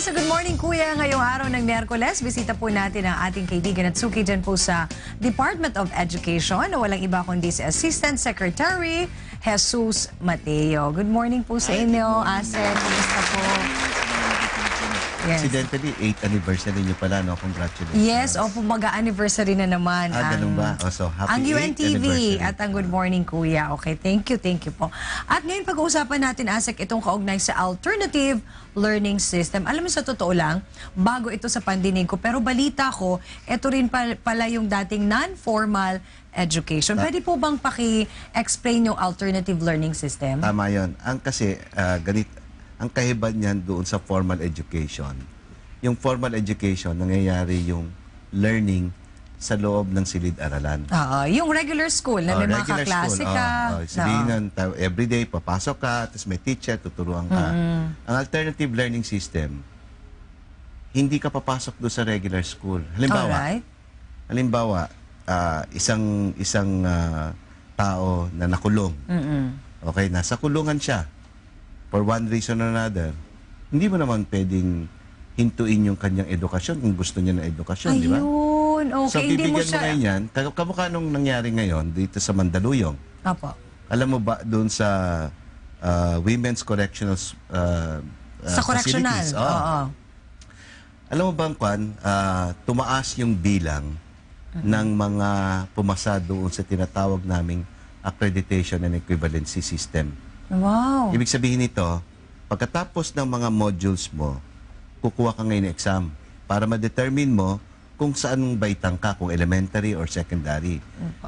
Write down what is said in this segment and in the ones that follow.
sa Good Morning Kuya ngayong araw ng Miyerkules. Bisita po natin ang ating kaibigan at suki dyan po sa Department of Education na walang iba kundi si Assistant Secretary Jesus Mateo. Good morning po sa inyo, Asset. Kumusta po? Yes. Incidentally, 8th anniversary niyo pala, no? Congratulations. Yes, opo, mag-anniversary na naman Ah, ganun ba? Oh, so, happy ang 8th UNTV at ang Good Morning Kuya. Okay, thank you, thank you po. At ngayon pag-uusapan natin, Asek, itong kaugnay sa alternative learning system. Alam mo, sa totoo lang, bago ito sa pandinig ko, pero balita ko, ito rin pa- pala yung dating non-formal education. Ah. Pwede po bang paki-explain yung alternative learning system? Tama yon. Ang kasi, ah, ganit, ang kahiban niyan doon sa formal education. Yung formal education, nangyayari yung learning sa loob ng silid-aralan. Oo, yung regular school na may mga regular kaklase school. ka. Sabihin Oo. nun, ta- everyday, papasok ka, tapos may teacher, tuturuan ka. Ang alternative learning system, hindi ka papasok doon sa regular school. Halimbawa, Alright. halimbawa, ah, isang isang ah, tao na nakulong. Mm-mm. Okay, nasa kulungan siya. For one reason or another, hindi mo naman pwedeng hintuin yung kanyang edukasyon kung gusto niya ng edukasyon, di ba? Ayun, okay. so, hindi mo bibigyan mo, siya... ngayon yan. Ka- Kamukha nung nangyari ngayon dito sa Mandaluyong. Apo. Alam mo ba doon sa ah, Women's Correctional uh, Sa correctional. facilities? Oo. Oo. Alam mo bang, Kwan, ah, tumaas yung bilang ng mga pumasa doon sa tinatawag naming accreditation and equivalency system. Wow. Ibig sabihin nito, pagkatapos ng mga modules mo, kukuha ka ngayon ng exam para ma-determine mo kung saan baitang ka, kung elementary or secondary.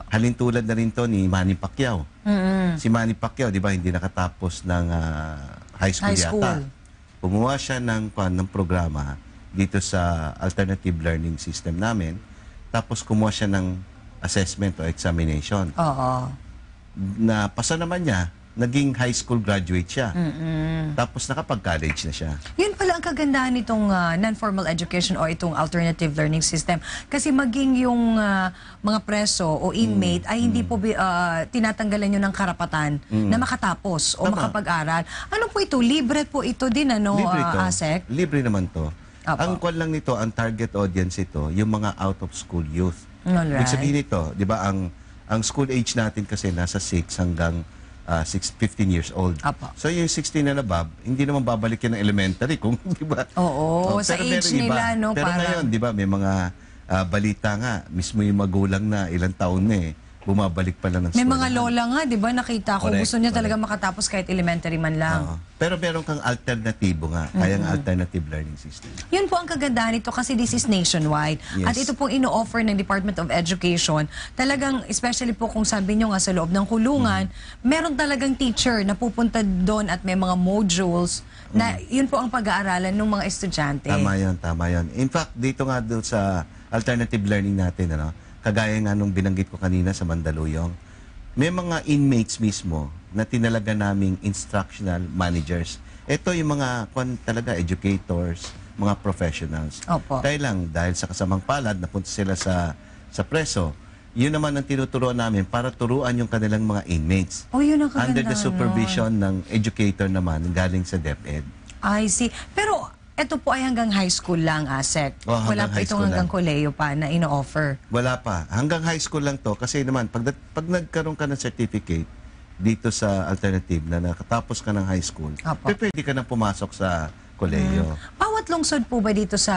Halintulad na rin to ni Manny Pacquiao. Mm-mm. Si Manny Pacquiao, di ba, hindi nakatapos ng ah, high school High school. yata. Kumuha siya ng, kwan, ng programa dito sa alternative learning system namin. Tapos kumuha siya ng assessment o examination. Oo. Na pasa naman niya, naging high school graduate siya. Mm-mm. Tapos nakapag-college na siya. Yun pala ang kagandahan nitong ah, non-formal education o itong alternative learning system. Kasi maging yung ah, mga preso o inmate ay hindi po bi- ah, tinatanggalan yun ng karapatan na makatapos o Tama. makapag-aral. Ano po ito? Libre po ito din, ano, Libre ah. ASEC? Libre naman to. Apo. Ang kwan lang nito, ang target audience ito, yung mga out-of-school youth. Alright. Ibig sabihin nito, di ba, ang, ang school age natin kasi nasa 6 hanggang ah, 6, 15 years old. Apo. So yung 16 and above, hindi naman babalik yan ng elementary kung, di ba? Oo, sa pero age meron iba. nila, no, Pero parang- ngayon, di ba, may mga ah, balita nga, mismo yung magulang na ilang taon na eh, bumabalik pala ng May mga lola nga, di ba, nakita ko, Correct, gusto niya correct. talaga makatapos kahit elementary man lang. Oo. Pero meron kang alternatibo nga, kaya ang alternative learning system. Yun po ang kagandahan nito kasi this is nationwide. Yes. At ito pong ino-offer ng Department of Education, talagang, especially po kung sabi nyo nga sa loob ng kulungan, meron talagang teacher na pupunta doon at may mga modules na yun po ang pag-aaralan ng mga estudyante. Tama yan, tama yan. In fact, dito nga doon sa alternative learning natin, ano, kagaya nga nung binanggit ko kanina sa Mandaluyong, may mga inmates mismo na tinalaga naming instructional managers. Ito yung mga kwan talaga educators, mga professionals. Opo. Dahil lang, dahil sa kasamang palad, napunta sila sa sa preso. Yun naman ang tinuturuan namin para turuan yung kanilang mga inmates. Oh, yun ang Under the supervision ng educator naman galing sa DepEd. I see. Pero ito po ay hanggang high school lang, ASEC. Oh, Wala hanggang po high itong school hanggang lang. koleyo pa na ino-offer. Wala pa. Hanggang high school lang to. Kasi naman, pag, pag nagkaroon ka ng certificate dito sa alternative na nakatapos ka ng high school, pe- pwede ka nang pumasok sa koleyo. Bawat lungsod po ba dito sa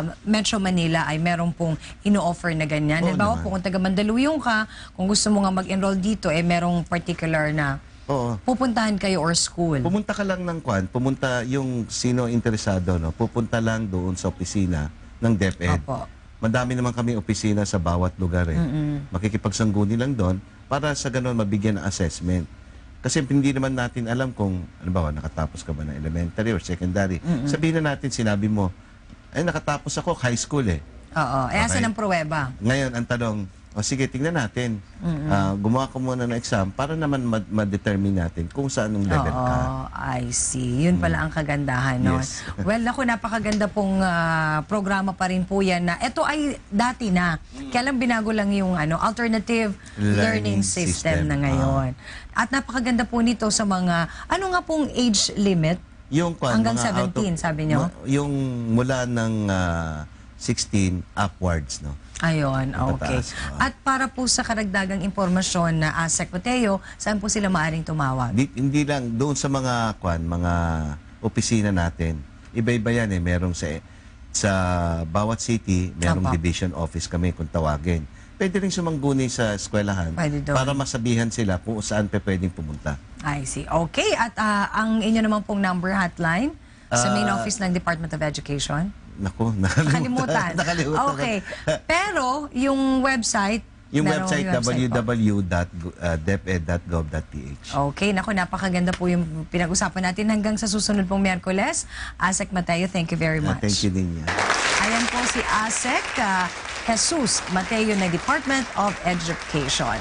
um, Metro Manila ay meron pong ino-offer na ganyan? Oo Halimbawa naman. po kung taga Mandaluyong ka, kung gusto mo nga mag-enroll dito, eh merong particular na Oo. pupuntahan kayo or school. Pumunta ka lang ng kwan, pumunta yung sino interesado, no? pupunta lang doon sa opisina ng DepEd. Apo. Madami naman kami opisina sa bawat lugar eh. Makikipagsangguni lang doon para sa ganun mabigyan ng assessment. Kasi hindi naman natin alam kung, ano ba, nakatapos ka ba ng elementary or secondary. Sabihin na natin, sinabi mo, ay nakatapos ako high school eh. Oo. Eh, asan Okay. ang pruweba? Ngayon, ang tanong, o sige, tingnan natin. Ah, gumawa ka muna ng exam para naman ma- ma-determine natin kung saan ang level ka. Oo, I see. Yun pala ang kagandahan nun. Yes. well, ako, napakaganda pong ah, programa pa rin po yan na ito ay dati na. Kaya lang binago lang yung ano, alternative learning, Learning system, system. na ngayon. At napakaganda po nito sa mga, ano nga pong age limit Yung kwan, Hanggang mga out of- 17, sabi ma- yung mula ng ah, 16 upwards, no? Ayun, okay. Patataas, oo. At para po sa karagdagang impormasyon na ASEC Mateo, saan po sila maaring tumawag? Di, hindi lang doon sa mga kwan, mga opisina natin. Iba-iba yan eh. Merong sa sa bawat city, merong Opo. division office kami kung tawagin. Pwede rin sumangguni sa eskwelahan Pwede doon. para masabihan sila kung saan pa pwedeng pumunta. I see. Okay. At ah, ang inyo naman pong number hotline sa main Ah, office ng Department of Education? Naku, Nakalimutan. nakalimutan. ko. Okay. Pero yung website, Yung website, website www.deped.gov.ph. Okay, naku, napakaganda po yung pinag-usapan natin hanggang sa susunod pong Miyerkules. Asek Mateo, thank you very Ah, much. thank you din yan. Ayan po si Asek ah, Jesus Mateo ng Department of Education.